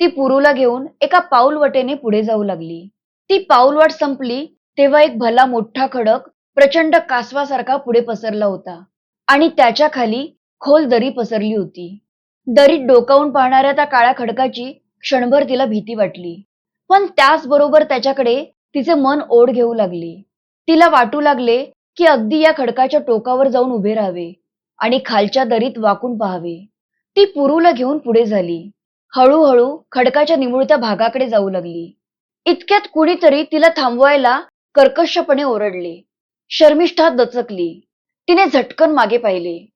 ती पुरूला घेऊन एका पाऊलवटेने पुढे जाऊ लागली. ती पाऊलवाट संपली तेव्हा एक भला मोठा खडक प्रचंड कासवासारखा पुढे पसरला होता आणि त्याच्याखाली खोल दरी पसरली होती. दरीत डोकावून पाहणाऱ्या त्या काळ्या खडकाची क्षणभर तिला भीती वाटली. पण त्याचबरोबर त्याच्याकडे तिचे मन ओढ घेऊ लागले. तिला वाटू लागले की अगदी या खडकाच्या टोकावर जाऊन उभे राहावे आणि खालच्या दरीत वाकून पाहावे. ती पुरूला घेऊन पुढे झाली. हळूहळू खडकाच्या निमुळत्या भागाकडे जाऊ लागली. इतक्यात कुणीतरी तिला थांबवायला कर्कशपणे ओरडले. शर्मिष्ठा दचकली. तिने झटकन मागे पाहिले.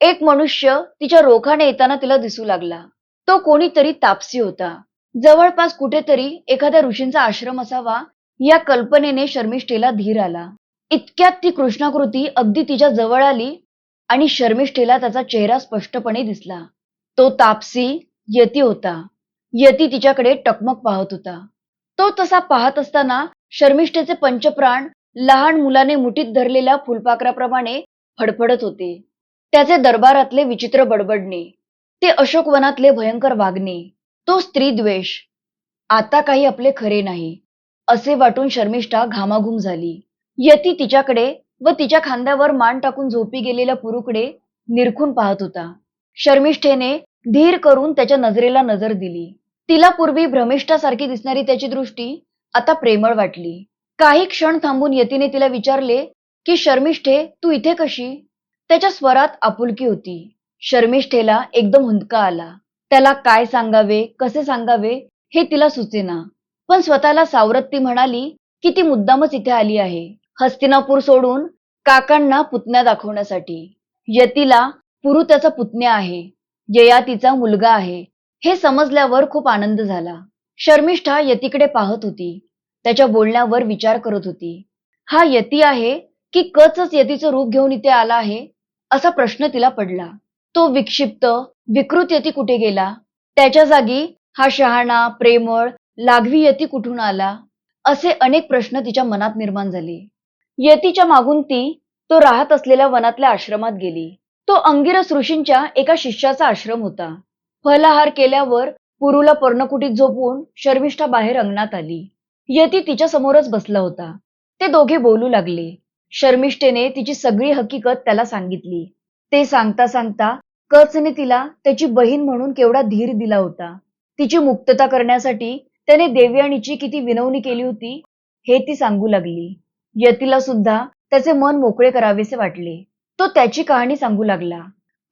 एक मनुष्य तिच्या रोखाने येताना तिला दिसू लागला. तो कोणीतरी तापसी होता. जवळपास कुठेतरी एखाद्या ऋषींचा आश्रम असावा या कल्पनेने शर्मिष्ठेला धीर आला. इतक्यात ती कृष्णाकृती अगदी तिच्या जवळ आली आणि शर्मिष्ठेला त्याचा चेहरा स्पष्टपणे दिसला. तो तापसी यती होता. यती तिच्याकडे टकमक पाहत होता. तो तसा पाहत असताना शर्मिष्ठेचे पंचप्राण लहान मुलाने मुठीत धरलेल्या फुलपाखराप्रमाणे फडफडत होते. त्याचे दरबारातले विचित्र बडबडणे ते अशोकवनातले भयंकर वागणे तो स्त्रीद्वेष आता काही आपले खरे नाही असे वाटून शर्मिष्ठा घामाघूम झाली. यती तिच्याकडे व तिच्या खांद्यावर मान टाकून झोपी गेलेल्या पुरुकडे निरखून पाहत होता. शर्मिष्ठेने धीर करून त्याच्या नजरेला नजर दिली. तिला पूर्वी भ्रमिष्ठासारखी दिसणारी त्याची दृष्टी आता प्रेमळ वाटली. काही क्षण थांबून यतीने तिला विचारले की शर्मिष्ठे तू इथे कशी? त्याच्या स्वरात आपुलकी होती. शर्मिष्ठेला एकदम हुंदका आला. त्याला काय सांगावे कसे सांगावे हे तिला सुचेना. पण स्वतःला सावरत ती म्हणाली की ती मुद्दामच इथे आली आहे. हस्तिनापूर सोडून काकांना पुतण्या दाखवण्यासाठी. यतीला पुरु त्याचा पुतण्या आहे. ययातीचा मुलगा आहे. हे समजल्यावर खूप आनंद झाला. शर्मिष्ठा यतीकडे पाहत होती. त्याच्या बोलण्यावर विचार करत होती. हा यती आहे की कचच यतीचं रूप घेऊन इथे आला आहे? असा प्रश्न तिला पडला. तो विक्षिप्त विकृत यती कुठे गेला? त्याच्या जागी हा शहाणा प्रेमळ लाघवी यती कुठून आला? असे अनेक प्रश्न तिच्या मनात निर्माण झाले. यतीच्या मागून ती तो राहत असलेल्या वनातल्या आश्रमात गेली. तो अंगिरस ऋषींच्या एका शिष्याचा आश्रम होता. फलाहार केल्यावर पुरूला पर्णकुटीत झोपून शर्मिष्ठा बाहेर अंगणात आली. यती तिच्या समोरच बसला होता. ते दोघे बोलू लागले. शर्मिष्ठेने तिची सगळी हकीकत त्याला सांगितली. ते सांगता सांगता कचने तिला त्याची बहीण म्हणून केवढा धीर दिला होता. तिची मुक्तता करण्यासाठी त्याने देवयाणीची किती विनवणी केली होती हे ती सांगू लागली. यतीला सुद्धा त्याचे मन मोकळे करावेसे वाटले. तो त्याची कहाणी सांगू लागला.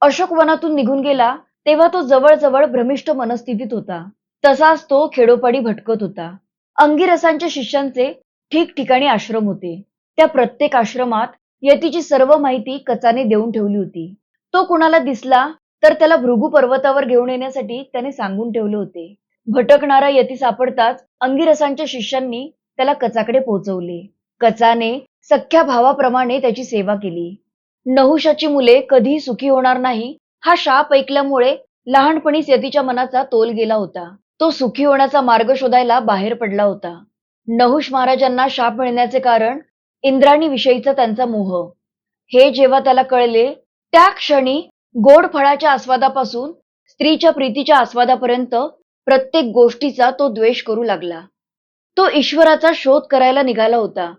अशोक वनातून निघून गेला तेव्हा तो जवळजवळ भ्रमिष्ठ मनस्थितीत होता. तसाच तो खेडोपाडी भटकत होता. अंगिरसांच्या शिष्यांचे ठिकठिकाणी आश्रम होते. त्या प्रत्येक आश्रमात यतीची सर्व माहिती कचाने देऊन ठेवली होती. तो कुणाला दिसला तर त्याला भृगू पर्वतावर घेऊन येण्यासाठी त्याने सांगून ठेवले होते. भटकणारा यती सापडताच अंगिरसांच्या शिष्यांनी त्याला कचाकडे पोहोचवले. कचाने सख्या भावाप्रमाणे त्याची सेवा केली. नहुशाची मुले कधी सुखी होणार नाही. हा शाप ऐकल्यामुळे लहानपणीच यतीच्या मनाचा तोल गेला होता. तो सुखी होण्याचा मार्ग शोधायला बाहेर पडला होता. नहुष महाराजांना शाप मिळण्याचे कारण इंद्राणी विषयीचा त्यांचा मोह. हे जेव्हा त्याला कळले त्या क्षणी गोड फळाच्या आस्वादापासून स्त्रीच्या प्रीतीच्या आस्वादापर्यंत प्रत्येक गोष्टीचा तो द्वेष करू लागला. तो ईश्वराचा शोध करायला निघाला होता.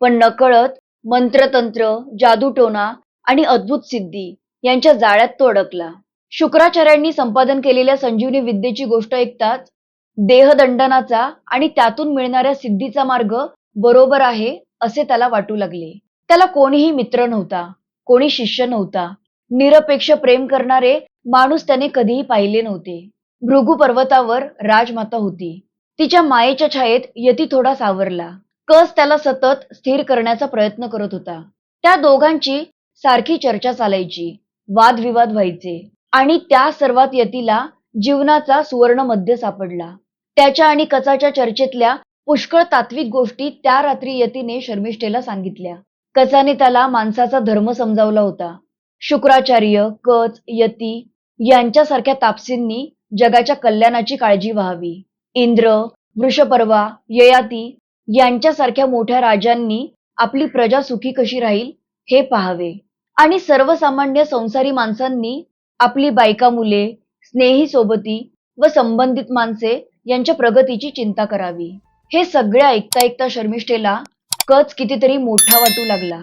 पण नकळत मंत्रतंत्र जादूटोना आणि अद्भुत सिद्धी यांच्या जाळ्यात तो अडकला. शुक्राचार्यांनी संपादन केलेल्या संजीवनी विद्येची गोष्ट ऐकताच देहदंडनाचा आणि त्यातून मिळणाऱ्या सिद्धीचा मार्ग बरोबर आहे असे त्याला वाटू लागले. त्याला कोणीही मित्र नव्हता कोणी शिष्य नव्हता. निरपेक्ष प्रेम करणारे माणूस त्याने कधीही पाहिले नव्हते. भृगू पर्वतावर राजमाता होती. तिच्या मायेच्या छायेत यती थोडा सावरला. कस त्याला सतत स्थिर करण्याचा प्रयत्न करत होता. त्या दोघांची सारखी चर्चा चालायची वादविवाद व्हायचे आणि त्या सर्वात यतीला जीवनाचा सुवर्ण मध्य सापडला. त्याच्या आणि कचाच्या चर्चेतल्या पुष्कळ तात्विक गोष्टी त्या रात्री यतीने शर्मिष्ठेला सांगितल्या. कचाने त्याला माणसाचा धर्म समजावला होता. शुक्राचार्य कच यती यांच्यासारख्या तापसींनी जगाच्या कल्याणाची काळजी व्हावी. इंद्र वृषपर्वा ययाती यांच्यासारख्या मोठ्या राजांनी आपली प्रजा सुखी कशी राहील हे पाहावे. आणि सर्वसामान्य संसारी माणसांनी आपली बायका मुले स्नेही सोबती व संबंधित माणसे यांच्या प्रगतीची चिंता करावी. हे सगळे ऐकता ऐकता शर्मिष्ठेला कच कितीतरी मोठा वाटू लागला.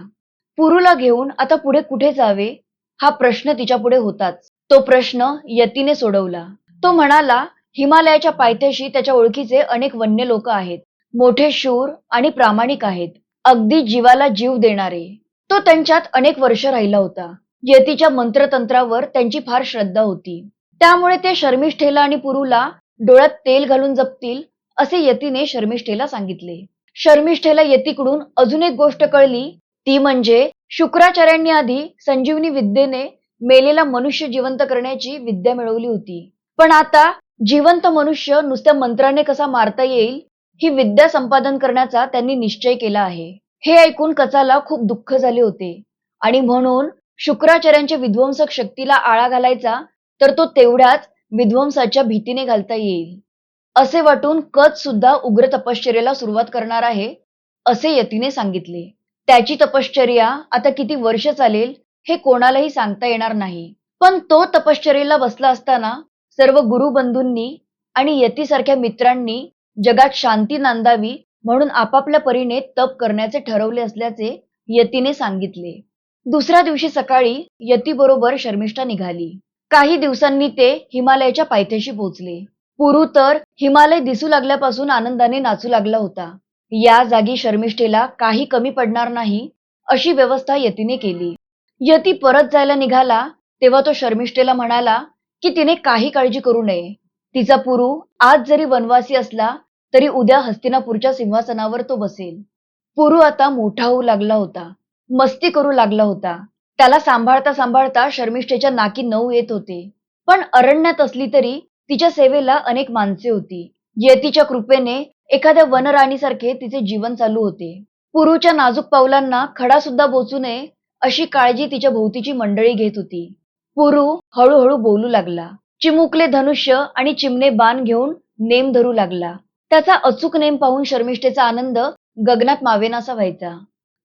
पुरूला घेऊन आता पुढे कुठे जावे? हा प्रश्न तिच्या पुढे होताच. तो प्रश्न यतीने सोडवला. तो म्हणाला हिमालयाच्या पायथ्याशी त्याच्या ओळखीचे अनेक वन्य लोक आहेत. मोठे शूर आणि प्रामाणिक आहेत. अगदी जीवाला जीव देणारे. तो त्यांच्यात अनेक वर्ष राहिला होता. यतीच्या मंत्रतंत्रावर त्यांची फार श्रद्धा होती. त्यामुळे ते शर्मिष्ठेला आणि पुरूला डोळ्यात तेल घालून जपतील असे यतीने शर्मिष्ठेला सांगितले. शर्मिष्ठेला यतीकडून अजून एक गोष्ट कळली. ती म्हणजे शुक्राचार्यांनी आधी संजीवनी विद्येने मेलेला मनुष्य जिवंत करण्याची विद्या मिळवली होती. पण आता जिवंत मनुष्य नुसत्या मंत्राने कसा मारता येईल ही विद्या संपादन करण्याचा त्यांनी निश्चय केला आहे. हे ऐकून कचाला खूप दुःख झाले होते. आणि म्हणून शुक्राचार्यांच्या विध्वंसक शक्तीला आळा घालायचा तर तो तेवढ्याच विध्वंसाच्या भीतीने घालता येईल. असे वाटून कच सुद्धा उग्र तपश्चर्याला सुरुवात करणार आहे असे यतीने सांगितले. त्याची तपश्चर्या आता किती वर्ष चालेल हे कोणालाही सांगता येणार नाही. पण तो तपश्चर्येला बसला असताना सर्व गुरुबंधूंनी आणि यतीसारख्या मित्रांनी जगात शांती नांदावी म्हणून आपापल्या परीने तप करण्याचे ठरवले असल्याचे यतीने सांगितले. दुसऱ्या दिवशी सकाळी यती बरोबर शर्मिष्ठा निघाली. काही दिवसांनी ते हिमालयाच्या पायथ्याशी पोहोचले. पुरू तर हिमालय दिसू लागल्यापासून आनंदाने नाचू लागला होता. या जागी शर्मिष्ठेला काही कमी पडणार नाही अशी व्यवस्था यतीने केली. यती परत जायला निघाला तेव्हा तो शर्मिष्ठेला म्हणाला की तिने काही काळजी करू नये. तिचा पुरू आज जरी वनवासी असला तरी उद्या हस्तिनापूरच्या सिंहासनावर तो बसेल. पुरू आता मोठा होऊ लागला होता. मस्ती करू लागला होता. त्याला सांभाळता सांभाळता शर्मिष्ठेच्या नाकी नऊ येत होते. पण अरण्यात असली तरी तिच्या सेवेला अनेक माणसे होती. यतीच्या कृपेने एखाद्या वनराणीसारखे तिचे जीवन चालू होते. पुरूच्या नाजूक पावलांना खडा सुद्धा बोचू नये अशी काळजी तिच्या भोवतीची मंडळी घेत होती. पुरू हळूहळू बोलू लागला. चिमुकले धनुष्य आणि चिमणे बाण घेऊन नेम धरू लागला. त्याचा अचूक नेम पाहून शर्मिष्ठेचा आनंद गगनात मावेनासा व्हायचा.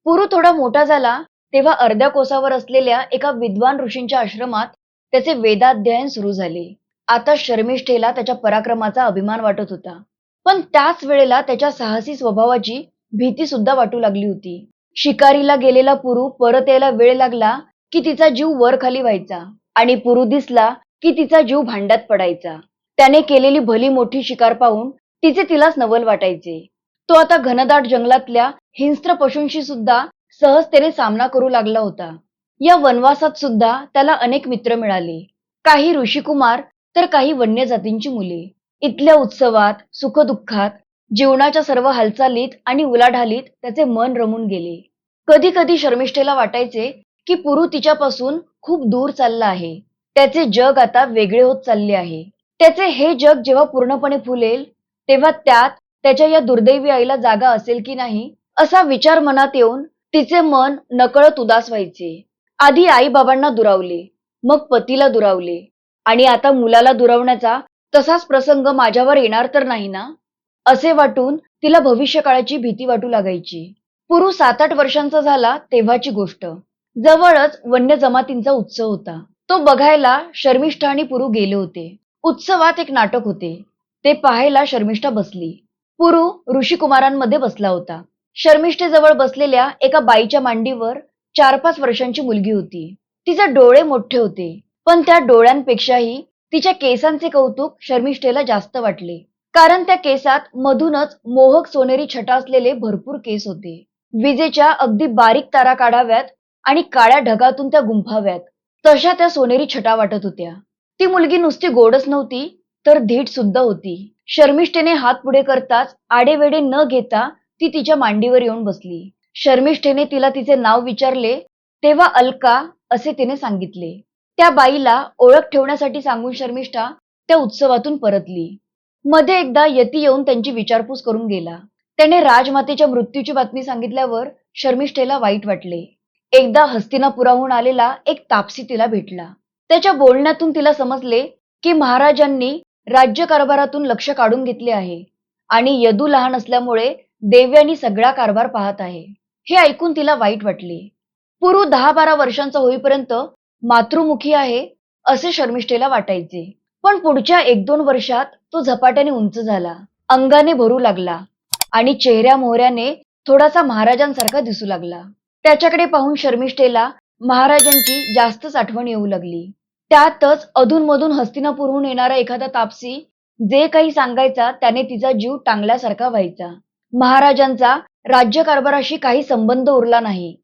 पुरू थोडा मोठा झाला तेव्हा अर्ध्या कोसावर असलेल्या एका विद्वान ऋषींच्या आश्रमात त्याचे वेदाध्ययन सुरू झाले. आता शर्मिष्ठेला त्याच्या पराक्रमाचा अभिमान वाटत होता. पण त्याच वेळेला त्याच्या साहसी स्वभावाची भीती सुद्धा वाटू लागली होती. शिकारीला गेलेला पुरू परत यायला वेळ लागला की तिचा जीव वर खाली व्हायचा आणि पुरू दिसला की तिचा जीव भांड्यात पडायचा. त्याने केलेली भली मोठी शिकार पाहून तिचे तिलाच नवल वाटायचे. तो आता घनदाट जंगलातल्या हिंस्त्र पशूंशी सुद्धा सहजतेने सामना करू लागला होता. या वनवासात सुद्धा त्याला अनेक मित्र मिळाले. काही ऋषिकुमार तर काही वन्य जातींची मुले. इथल्या उत्सवात सुखदुःखात जीवनाच्या सर्व हालचालीत आणि उलाढालीत त्याचे मन रमून गेले. कधी कधी शर्मिष्ठेला वाटायचे की पुरू तिच्यापासून खूप दूर चालला आहे. त्याचे जग आता वेगळे होत चालले आहे. त्याचे हे जग जेव्हा पूर्णपणे फुलेल तेव्हा त्यात त्याच्या या दुर्दैवी आईला जागा असेल की नाही असा विचार मनात येऊन तिचे मन नकळत उदास व्हायचे. आधी आई बाबांना दुरावले मग पतीला दुरावले. आणि आता मुलाला दुरावण्याचा तसाच प्रसंग माझ्यावर येणार तर नाही ना? असे वाटून तिला भविष्यकाळाची भीती वाटू लागायची. पुरू सात आठ वर्षांचा झाला तेव्हाची गोष्ट. जवळच वन्य जमातींचा उत्सव होता. तो बघायला शर्मिष्ठा आणि पुरू गेले होते. उत्सवात एक नाटक होते. ते पाहायला शर्मिष्ठा बसली. पुरू ऋषिकुमारांमध्ये बसला होता. शर्मिष्ठेजवळ बसलेल्या एका बाईच्या मांडीवर चार पाच वर्षांची मुलगी होती. तिचे डोळे मोठे होते पण त्या डोळ्यांपेक्षाही तिच्या केसांचे कौतुक शर्मिष्ठेला जास्त वाटले. कारण त्या केसात मधूनच मोहक सोनेरी छटा असलेले भरपूर केस होते. विजेच्या अगदी बारीक तारा काढाव्यात आणि काळ्या ढगातून त्या गुंफाव्यात. तशा त्या सोनेरी छटा वाटत होत्या. ती मुलगी नुसती गोडच नव्हती तर धीट सुद्धा होती. शर्मिष्ठेने हात पुढे करताच आडेवेडे न घेता ती तिच्या मांडीवर येऊन बसली. शर्मिष्ठेने तिला तिचे नाव विचारले तेव्हा अलका असे तिने सांगितले. त्या बाईला ओळख ठेवण्यासाठी सांगून शर्मिष्ठा त्या उत्सवातून परतली. मध्ये एकदा यती येऊन त्यांची विचारपूस करून गेला. त्याने राजमातेच्या मृत्यूची बातमी सांगितल्यावर शर्मिष्ठेला वाईट वाटले. एकदा हस्तिनापुराहून आलेला एक तापसी तिला भेटला. त्याच्या बोलण्यातून तिला समजले की महाराजांनी राज्य कारभारातून लक्ष काढून घेतले आहे. आणि यदू लहान असल्यामुळे देव्यानी सगळा कारभार पाहत आहे. हे ऐकून तिला वाईट वाटले. पुरू दहा बारा वर्षांचा होईपर्यंत मातृमुखी आहे असे शर्मिष्ठेला वाटायचे. पण पुढच्या एक दोन वर्षात तो झपाट्याने उंच झाला. अंगाने भरू लागला. आणि चेहऱ्या मोहऱ्याने थोडासा महाराजांसारखा दिसू लागला. त्याच्याकडे पाहून शर्मिष्ठेला महाराजांची जास्तच आठवण येऊ लागली. त्यातच अधूनमधून हस्तिनापूरहून येणारा एखादा तापसी जे काही सांगायचा त्याने तिचा जीव टांगल्यासारखा व्हायचा. महाराजांचा राज्यकारभाराशी काही संबंध उरला नाही.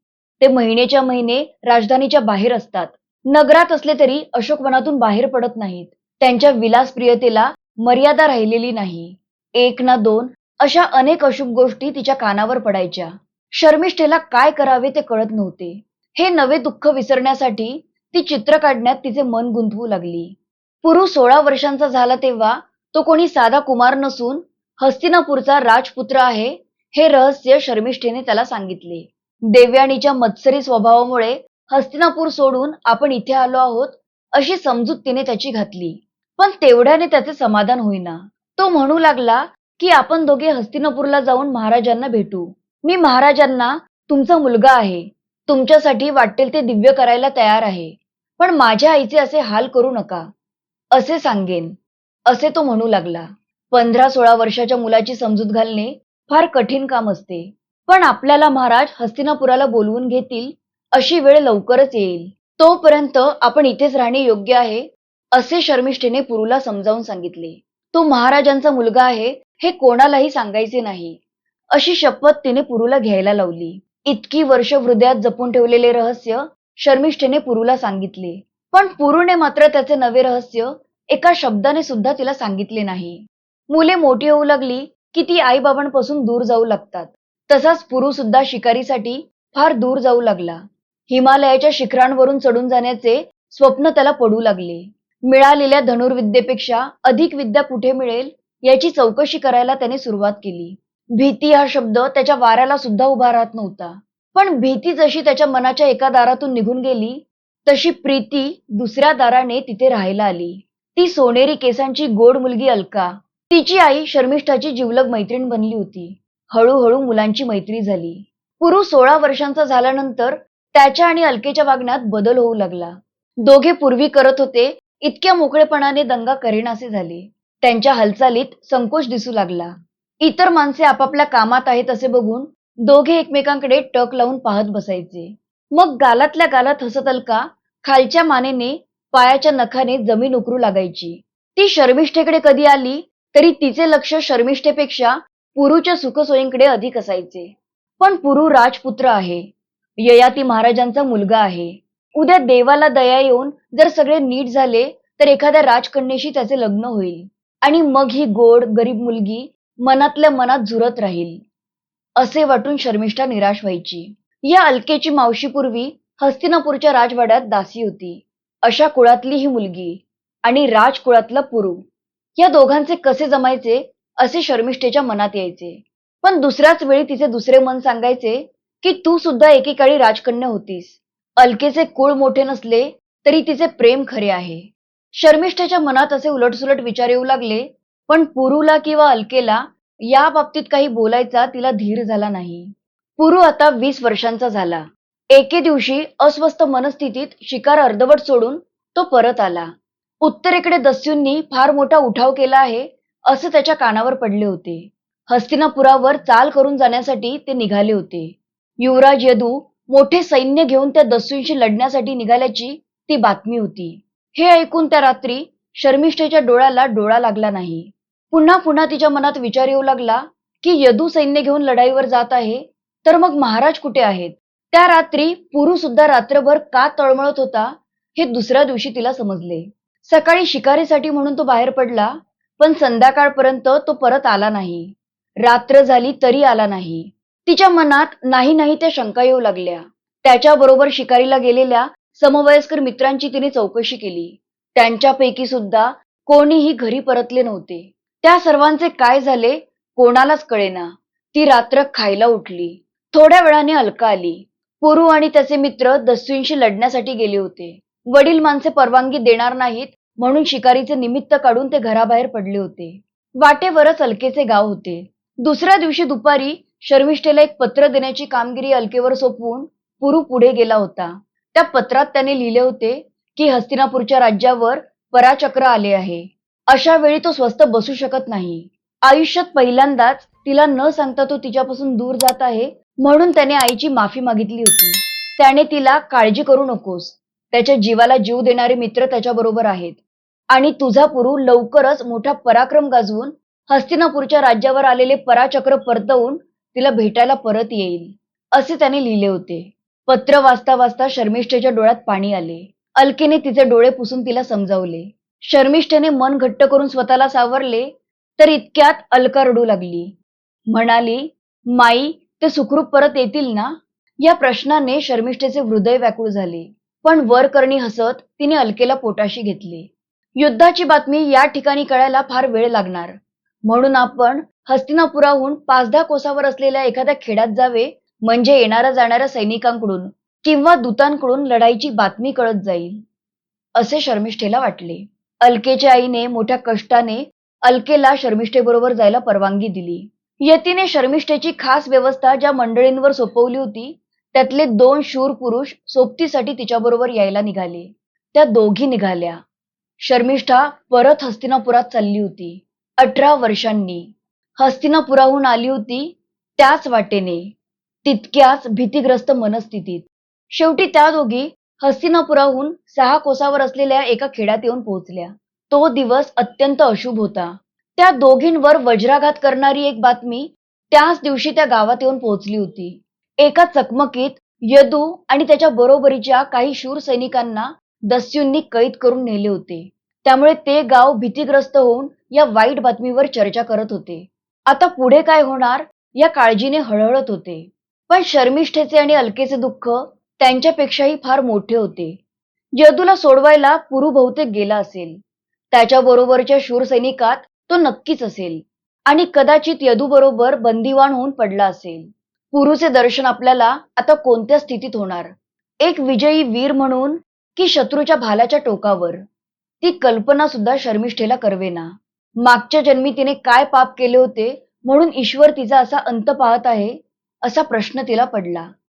ते महिनेच्या महिने राजधानीच्या बाहेर असतात. नगरात असले तरी अशोकवनातून बाहेर पडत नाहीत. त्यांच्या विलासप्रियतेला मर्यादा राहिलेली नाही. एक ना दोन अशा अनेक अशुभ गोष्टी तिच्या कानावर पडायच्या. शर्मिष्ठेला काय करावे ते कळत नव्हते. हे नवे दुःख विसरण्यासाठी ती चित्र काढण्यात तिचे मन गुंतवू लागली. पुरू सोळा वर्षांचा झाला तेव्हा तो कोणी साधा कुमार नसून हस्तिनापूरचा राजपुत्र आहे हे रहस्य शर्मिष्ठेने त्याला सांगितले. देवयानीच्या मत्सरी स्वभावामुळे हस्तिनापूर सोडून आपण इथे आलो आहोत अशी समजूत तिने त्याची घातली. पण तेवढ्याने त्याचे समाधान होईना. तो म्हणू लागला की आपण दोघे हस्तिनापूरला जाऊन महाराजांना भेटू. मी महाराजांना तुमचा मुलगा आहे. तुमच्यासाठी वाटेल ते दिव्य करायला तयार आहे. पण माझ्या आईचे असे हाल करू नका. असे सांगेन. असे तो म्हणू लागला. पंधरा सोळा वर्षाच्या मुलाची समजूत घालणे फार कठीण काम असते. पण आपल्याला महाराज हस्तिनापुराला बोलवून घेतील अशी वेळ लवकरच येईल. तोपर्यंत आपण इथेच राहणे योग्य आहे असे शर्मिष्ठेने पुरूला समजावून सांगितले. तो महाराजांचा मुलगा आहे हे कोणालाही सांगायचे नाही. अशी शपथ तिने पुरूला घ्यायला लावली. इतकी वर्ष हृदयात जपून ठेवलेले रहस्य शर्मिष्ठेने पुरूला सांगितले. पण पुरूने मात्र त्याचे नवे रहस्य एका शब्दाने सुद्धा तिला सांगितले नाही. मुले मोठी होऊ लागली की ती आईबाबांपासून दूर जाऊ लागतात. तसाच पुरू सुद्धा शिकारीसाठी फार दूर जाऊ लागला. हिमालयाच्या शिखरांवरून चढून जाण्याचे स्वप्न त्याला पडू लागले. मिळालेल्या धनुर्विद्येपेक्षा अधिक विद्या कुठे मिळेल याची चौकशी करायला त्याने सुरुवात केली. भीती हा शब्द त्याच्या वाऱ्याला सुद्धा उभा राहत नव्हता. पण भीती जशी त्याच्या मनाच्या एका दारातून निघून गेली तशी प्रीती दुसऱ्या दाराने तिथे राहायला आली. ती सोनेरी केसांची गोड मुलगी अलका. तिची आई शर्मिष्ठाची जिवलग मैत्रीण बनली होती. हळूहळू मुलांची मैत्री झाली. पुरू सोळा वर्षांचा झाल्यानंतर त्याच्या आणि अलकेच्या वागण्यात बदल होऊ लागला. दोघे पूर्वी करत होते इतक्या मोकळेपणाने दंगा करेनासे झाले. त्यांच्या हालचालीत संकोच दिसू लागला. इतर माणसे आपापल्या कामात आहेत असे बघून दोघे एकमेकांकडे टक लावून पाहत बसायचे. मग गालातल्या गालात हसत अलका खालच्या मानेने पायाच्या नखाने जमीन उकरू लागायची. ती शर्मिष्ठेकडे कधी आली तरी तिचे लक्ष शर्मिष्ठेपेक्षा पुरूच्या सुखसोयींकडे अधिक असायचे. पण पुरू राजपुत्र आहे. ययाती महाराजांचा मुलगा आहे. उद्या देवाला दया येऊन जर सगळे नीट झाले तर एखाद्या राजकन्येशी त्याचे लग्न होईल. आणि मग ही गोड गरीब मुलगी मनातल्या मनात झुरत राहील. असे वाटून शर्मिष्ठा निराश व्हायची. या अलकेची मावशीपूर्वी हस्तिनापूरच्या राजवाड्यात दासी होती. अशा कुळातली ही मुलगी आणि राजकुळातला पुरू. या दोघांचे कसे जमायचे असे शर्मिष्ठेच्या मनात यायचे. पण दुसऱ्याच वेळी तिचे दुसरे मन सांगायचे की तू सुद्धा एकेकाळी राजकन्या होतीस. अलकेचे कुळ मोठे नसले तरी तिचे प्रेम खरे आहे. शर्मिष्ठेच्या मनात असे उलटसुलट विचार येऊ लागले पण पुरूला किंवा अलकेला या बाबतीत काही बोलायचा तिला धीर झाला नाही. पुरू आता वीस वर्षांचा झाला. एके दिवशी अस्वस्थ मनस्थितीत शिकार अर्धवट सोडून तो परत आला. उत्तरेकडे दस्यूंनी फार मोठा उठाव केला आहे असे त्याच्या कानावर पडले होते. हस्तिनापुरावर चाल करून जाण्यासाठी ते निघाले होते. युवराज यदू मोठे सैन्य घेऊन त्या दस्यूंशी लढण्यासाठी निघाल्याची ती बातमी होती. हे ऐकून त्या रात्री शर्मिष्ठेच्या डोळ्याला डोळा लागला नाही. पुन्हा पुन्हा तिच्या मनात विचार येऊ लागला की यदू सैन्य घेऊन लढाईवर जात आहे तर मग महाराज कुठे आहेत? त्या रात्री पुरू सुद्धा रात्रभर का तळमळत होता हे दुसऱ्या दिवशी तिला समजले. सकाळी शिकारीसाठी म्हणून तो बाहेर पडला पण संध्याकाळपर्यंत तो परत आला नाही. रात्र झाली तरी आला नाही. तिच्या मनात नाही नाही त्या शंका येऊ लागल्या. त्याच्याबरोबर शिकारीला गेलेल्या समवयस्कर मित्रांची तिने चौकशी केली. त्यांच्यापैकी सुद्धा कोणीही घरी परतले नव्हते. त्या सर्वांचे काय झाले कोणालाच कळेना. ती रात्र खायला उठली. थोड्या वेळाने अलका आली. पुरू आणि त्याचे मित्र दस्यूंशी लढण्यासाठी गेले होते. वडील माणसे परवानगी देणार नाहीत म्हणून शिकारीचे निमित्त काढून ते घराबाहेर पडले होते. वाटेवरच अलकेचे गाव होते. दुसऱ्या दिवशी दुपारी शर्मिष्ठेला एक पत्र देण्याची कामगिरी अलकेवर सोपवून पुरू पुढे गेला होता. त्या पत्रात त्याने लिहिले होते की हस्तिनापूरच्या राज्यावर पराचक्र आले आहे. अशा वेळी तो स्वस्थ बसू शकत नाही. आयुष्यात पहिल्यांदाच तिला न सांगता तो तिच्यापासून दूर जात आहे म्हणून त्याने आईची माफी मागितली होती. त्याने तिला काळजी करू नकोस. त्याच्या जीवाला जीव देणारे मित्र त्याच्याबरोबर आहेत. आणि तुझा पुरू लवकरच मोठा पराक्रम गाजवून हस्तिनापूरच्या राज्यावर आलेले पराचक्र परतवून तिला भेटायला परत येईल असे त्याने लिहिले होते. पत्र वाचता वाचता शर्मिष्ठेच्या डोळ्यात पाणी आले. अलकेने तिचे डोळे पुसून तिला समजावले. शर्मिष्ठेने मन घट्ट करून स्वतःला सावरले तर इतक्यात अलका रडू लागली. म्हणाली माई ते सुखरूप परत येतील ना? या प्रश्नाने शर्मिष्ठेचे हृदय व्याकुळ झाले. पण वर करणी हसत तिने अलकेला पोटाशी घेतले. युद्धाची बातमी या ठिकाणी कळायला फार वेळ लागणार. म्हणून आपण हस्तिनापुराहून पाच दहा कोसावर असलेल्या एखाद्या खेड्यात जावे म्हणजे येणाऱ्या जाणाऱ्या सैनिकांकडून किंवा दूतांकडून लढाईची बातमी कळत जाईल. असे शर्मिष्ठेला वाटले. अलकेच्या आईने मोठ्या कष्टाने अलकेला शर्मिष्ठेबरोबर जायला परवानगी दिली. यतीने शर्मिष्ठेची खास व्यवस्था ज्या मंडळींवर सोपवली होती त्यातले दोन शूर पुरुष सोबतीसाठी तिच्याबरोबर यायला निघाले. त्या दोघी निघाल्या. शर्मिष्ठा परत हस्तिनापुरात चालली होती अठरा वर्षांनी. हस्तिनापुराहून आली होती त्याच वाटेने तितक्याच भीतीग्रस्त मनस्थितीत. शेवटी त्या दोघी हस्तिनापुराहून सहा कोसावर असलेल्या एका खेड्यात येऊन पोहोचल्या. तो दिवस अत्यंत अशुभ होता. त्या दोघींवर वज्राघात करणारी एक बातमी त्याच दिवशी त्या गावात येऊन पोहोचली होती. एका चकमकीत यदू आणि त्याच्या बरोबरीच्या काही शूर सैनिकांना दस्यूंनी कैद करून नेले होते. त्यामुळे ते गाव भीतीग्रस्त होऊन या वाईट बातमीवर चर्चा करत होते. आता पुढे काय होणार या काळजीने हळहळत होते. पण शर्मिष्ठेचे आणि अलकेचे दुःख त्यांच्यापेक्षाही फार मोठे होते. यदूला सोडवायला पुरू बहुतेक गेला असेल. त्याच्या बरोबरच्या तो नक्कीच असेल. आणि कदाचित यदूबरोबर बंदिवान होऊन पडला असेल. पुरूचे दर्शन आपल्याला आता कोणत्या स्थितीत होणार? एक विजयी वीर म्हणून की शत्रूच्या भालाच्या टोकावर? ती कल्पना सुद्धा शर्मिष्ठेला करवेना. मागच्या जन्मी तिने काय पाप केले होते म्हणून ईश्वर तिचा असा अंत पाहत आहे असा प्रश्न तिला पडला.